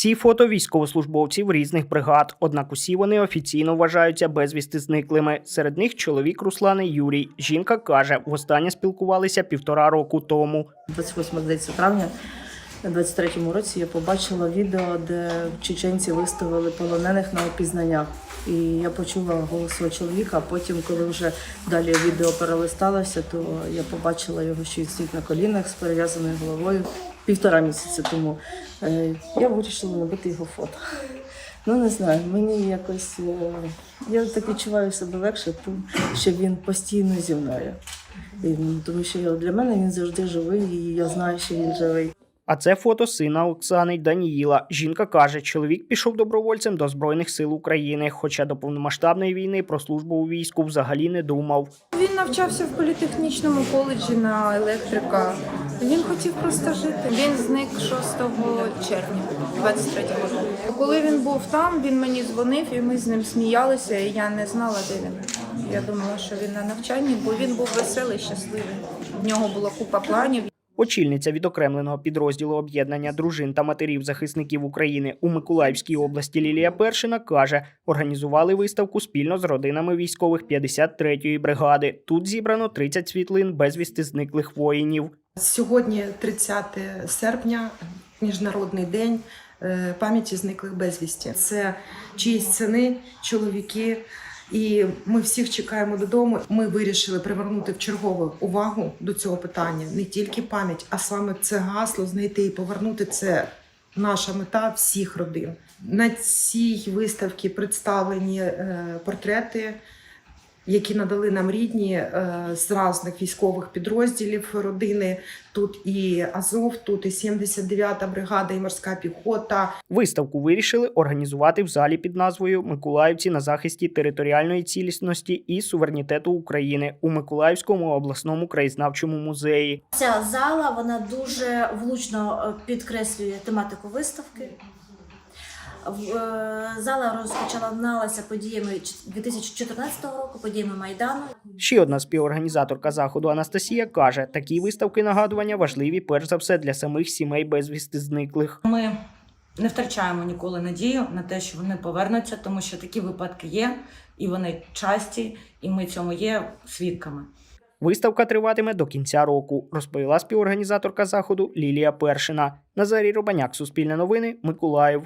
Ці фото військовослужбовців різних бригад, однак усі вони офіційно вважаються безвісти зниклими. Серед них чоловік Руслани Юрій. Жінка каже, востаннє спілкувалися півтора року тому. 28 здається, травня 23-му році я побачила відео, де чеченці виставили полонених на опізнання. І я почула голос чоловіка, а потім, коли вже далі відео перелисталося, то я побачила його, що він на колінах з перев'язаною головою півтора місяця тому. Е, Я вирішила набити його фото. Ну не знаю, мені якось е, я так відчуваю себе легше, тим, що він постійно зі мною. І, ну, Тому що для мене він завжди живий, і я знаю, що він живий. А це фото сина Оксани Даніїла. Жінка каже, чоловік пішов добровольцем до Збройних сил України, хоча до повномасштабної війни про службу у війську взагалі не думав. Він навчався в політехнічному коледжі на електрика. Він хотів просто жити. Він зник 6 червня 23-го року. Коли він був там, він мені дзвонив, і ми з ним сміялися, і я не знала, де він. Я думала, що він на навчанні, бо він був веселий, щасливий. В нього була купа планів. Очільниця відокремленого підрозділу об'єднання дружин та матерів захисників України у Миколаївській області Лілія Першина каже, організували виставку спільно з родинами військових 53-ї бригади. Тут зібрано 30 світлин безвісти зниклих воїнів. Сьогодні 30 серпня, міжнародний день е, пам'яті зниклих безвісті. Це чиїсь сини, чоловіки. І ми всіх чекаємо додому. Ми вирішили привернути в чергову увагу до цього питання не тільки пам'ять, а саме це гасло знайти і повернути це. Наша мета всіх родин. На цій виставці представлені е, портрети які надали нам рідні е, з різних військових підрозділів родини. Тут і Азов, тут і 79-та бригада, і морська піхота. Виставку вирішили організувати в залі під назвою Миколаївці на захисті територіальної цілісності і суверенітету України у Миколаївському обласному краєзнавчому музеї. Ця зала вона дуже влучно е, підкреслює тематику виставки. В- е, Зала розпочиналася подіями 2014 року, подіями Майдану. Ще одна співорганізаторка заходу Анастасія каже, такі виставки нагадування важливі перш за все для самих сімей безвісти зниклих. Ми не втрачаємо ніколи надію на те, що вони повернуться, тому що такі випадки є, і вони часті, і ми цьому є свідками. Виставка триватиме до кінця року, розповіла співорганізаторка заходу Лілія Першина. Назарій Робаняк, Суспільне новини, Миколаїв.